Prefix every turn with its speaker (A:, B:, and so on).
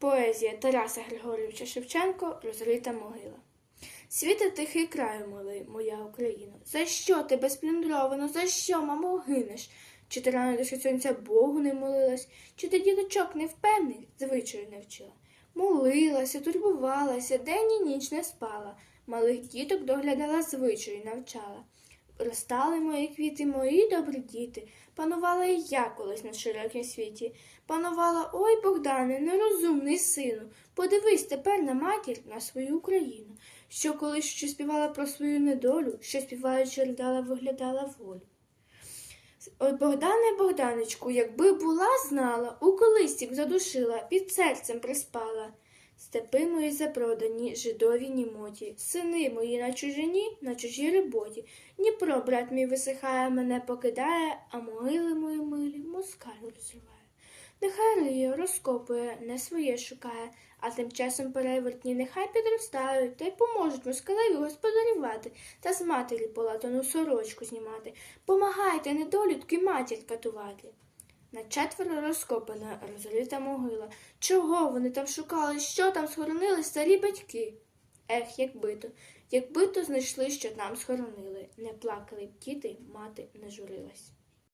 A: Поезія Тараса Григоровича Шевченко Розрита могила. Світе тихий краю милий, моя Україно. За що ти безплюндровано, за що, мамо, гинеш? Чи ти рано до сонця Богу не молилась, чи ти діточок невпевних звичаю не вчила? Молилася, турбувалася, день і ніч не спала, малих діток доглядала звичаю навчала. Ростали мої квіти, мої добрі діти, панувала і я колись на широкім світі. Панувала, ой, Богдане, нерозумний сину, подивись тепер на матір, на свою Україну, що колись ще співала про свою недолю, що співаючи ридала, виглядала волю. Ой, Богдане, Богданечку, якби була знала, у колистік задушила, під серцем приспала. Степи мої запродані, жидові німоті, сини мої на чужині, на чужій роботі. Дніпро, брат мій висихає, мене покидає, а могили мої милі москаль розриває. Нехай риє, розкопує, не своє шукає, а тим часом перевертні нехай підростають та й поможуть москалеві господарювати та з матері полатану сорочку знімати. Помагайте, недолюдки матір катувати. На четверо розкопана, розрита могила. Чого вони там шукали, що там схоронили старі батьки? Ех, якби то, якби то знайшли, що там схоронили. Не плакали б діти, мати не журилась.